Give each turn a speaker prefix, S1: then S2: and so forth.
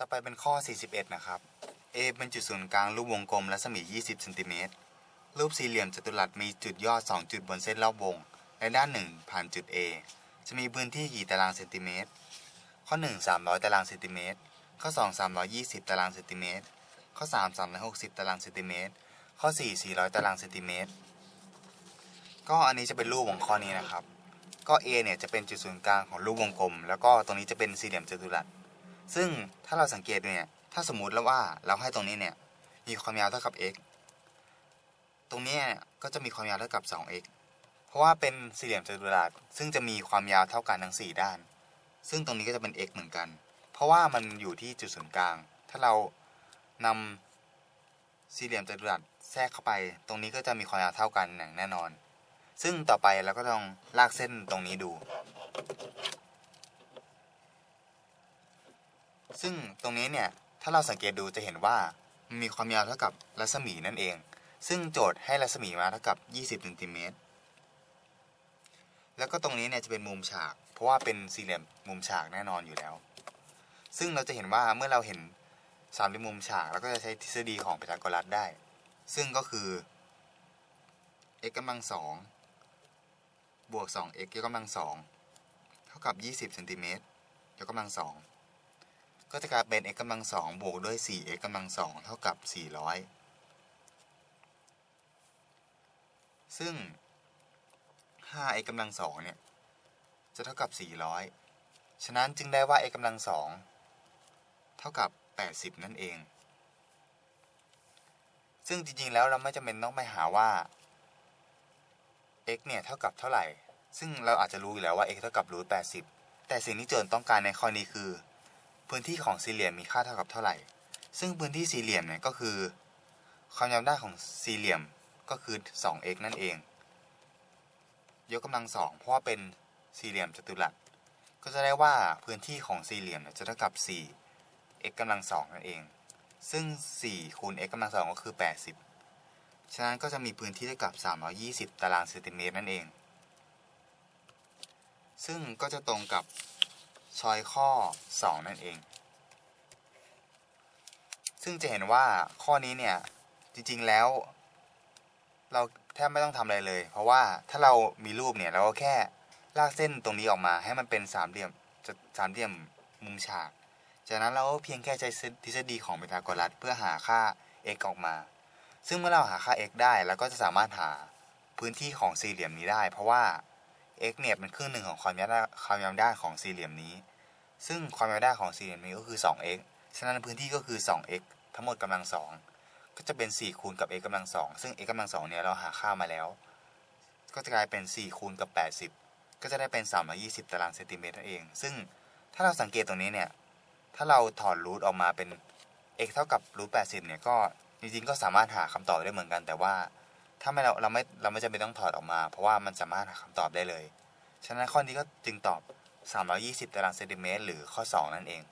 S1: ต่อไปเป็นข้อ 41 นะครับ A เป็นจุดศูนย์กลางรูปวงกลมรัศมี 20เซนติเมตร รูปสี่เหลี่ยมจัตุรัสมีจุดยอด 2 จุดบนเส้นรอบวงในด้านหนึ่งผ่านจุด A จะมีพื้นที่กี่ตารางเซนติเมตร ข้อ 1 300 ตารางเซนติเมตร ข้อ 2 320 ตารางเซนติเมตร ข้อ 3 360 ตารางเซนติเมตร ข้อ 4 400 ตารางเซนติเมตร ก็อันนี้จะเป็นรูปของข้อนี้นะครับ ก็ A เนี่ยจะเป็นจุดศูนย์กลางของรูปวงกลม แล้วก็ตรงนี้จะเป็นสี่เหลี่ยมจัตุรัส ซึ่งถ้าเราสังเกตเนี่ย ถ้าสมมุติแล้วว่าเราให้ตรงนี้เนี่ย มีความยาวเท่ากับ x ตรงนี้ก็จะมีความยาวเท่ากับ 2x เพราะว่าเป็นสี่เหลี่ยมจัตุรัสซึ่งจะมีความยาวเท่ากันทั้ง 4 ด้าน ซึ่งตรงนี้ก็จะเป็น x เหมือนกัน เพราะว่ามันอยู่ที่จุดศูนย์กลาง ถ้าเรานำสี่เหลี่ยมจัตุรัสแทรกเข้าไป ตรงนี้ก็จะมีความยาวเท่ากันอย่างแน่นอน ซึ่งต่อไปเราก็ต้องลากเส้นตรงนี้ดู ซึ่งตรงนี้เนี่ยถ้าเราสังเกตดูจะเห็นว่ามันมีความยาวเท่ากับรัศมีนั่นเอง ซึ่งโจทย์ให้รัศมีมาเท่ากับ 20เซนติเมตรแล้วก็ตรงนี้เนี่ยจะเป็นมุมฉาก เพราะว่าเป็นสี่เหลี่ยมมุมฉากแน่นอนอยู่แล้ว ซึ่งเราจะเห็นว่าเมื่อเราเห็นสามเหลี่ยมมุมฉากเราก็จะใช้ทฤษฎีของพีทาโกรัสได้ ซึ่งก็คือ x กำลังสองบวก 2x ยกกำลังสองเท่ากับ 20เซนติเมตรยกกำลังสอง ก็จะกลายเป็น x กำลังสองบวกด้วย 4x กำลังสองเท่ากับ 400 ซึ่ง 5x กำลังสองเนี่ย จะเท่ากับ 400 ฉะนั้นจึงได้ว่า x กำลังสองเท่ากับ 80 นั่นเอง ซึ่งจริง ๆ แล้วเราไม่จำเป็นต้องไปหาว่า x เนี่ย เท่ากับเท่าไหร่ ซึ่งเราอาจจะรู้อยู่แล้วว่า x เท่ากับรูท80แต่สิ่งที่โจทย์ต้องการในข้อนี้คือ พื้นที่ของสี่เหลี่ยมมีค่าเท่ากับเท่าไหร่ ซึ่งพื้นที่สี่เหลี่ยมเนี่ยก็คือความยาวด้านของสี่เหลี่ยมก็คือ 2x นั่นเอง ยกกำลังสองเพราะว่าเป็นสี่เหลี่ยมจัตุรัส ก็จะได้ว่าพื้นที่ของสี่เหลี่ยมเนี่ยจะเท่ากับ 4 x กำลังสองนั่นเอง ซึ่ง 4 คูณ x กำลังสองก็คือ 80 ฉะนั้นก็จะมีพื้นที่เท่ากับ 320 ตารางเซนติเมตรนั่นเอง ซึ่งก็จะตรงกับ ชอยข้อ 2 นั่นเอง ซึ่งจะเห็นว่าข้อนี้เนี่ยจริงๆแล้ว เราแทบไม่ต้องทำอะไรเลย เพราะว่าถ้าเรามีรูปเนี่ยเราก็แค่ลากเส้นตรงนี้ออกมาให้มันเป็นสามเหลี่ยมจะสามเหลี่ยมมุมฉาก จากนั้นเราก็เพียงแค่ใช้ทฤษฎีของพีทาโกรัสเพื่อหาค่า x ออกมา ซึ่งเมื่อเราหาค่า x ได้เราก็จะสามารถหาพื้นที่ของสี่เหลี่ยมนี้ได้ เพราะว่า x เนี่ยเป็นครึ่งหนึ่งของความยาวด้าความยาวด้านของสี่เหลี่ยมนี้ ซึ่งความยาวด้านของสี่เหลี่ยมนี้ก็คือ 2x ฉะนั้นพื้นที่ก็คือ 2x ทั้งหมดกำลังสองก็จะเป็น 4 คูณกับ x กำลังสองซึ่ง x กำลังสองเนี่ยเราหาค่ามาแล้ว ก็จะกลายเป็น 4 คูณกับ 80 ก็จะได้เป็น 320 ตารางเซนติเมตรนั่นเอง ซึ่งถ้าเราสังเกตตรงนี้เนี่ย ถ้าเราถอดรูทออกมาเป็น x เท่ากับรูท80เนี่ยก็จริงๆก็สามารถหาคำตอบได้เหมือนกัน แต่ว่า ถ้าไม่เราเราไม่เราไม่จำเป็นต้องถอดออกมา เพราะว่ามันสามารถหาคำตอบได้เลย ฉะนั้นข้อนี้ก็จึงตอบ 320 ตารางเซนติเมตรหรือข้อ 2 นั่นเอง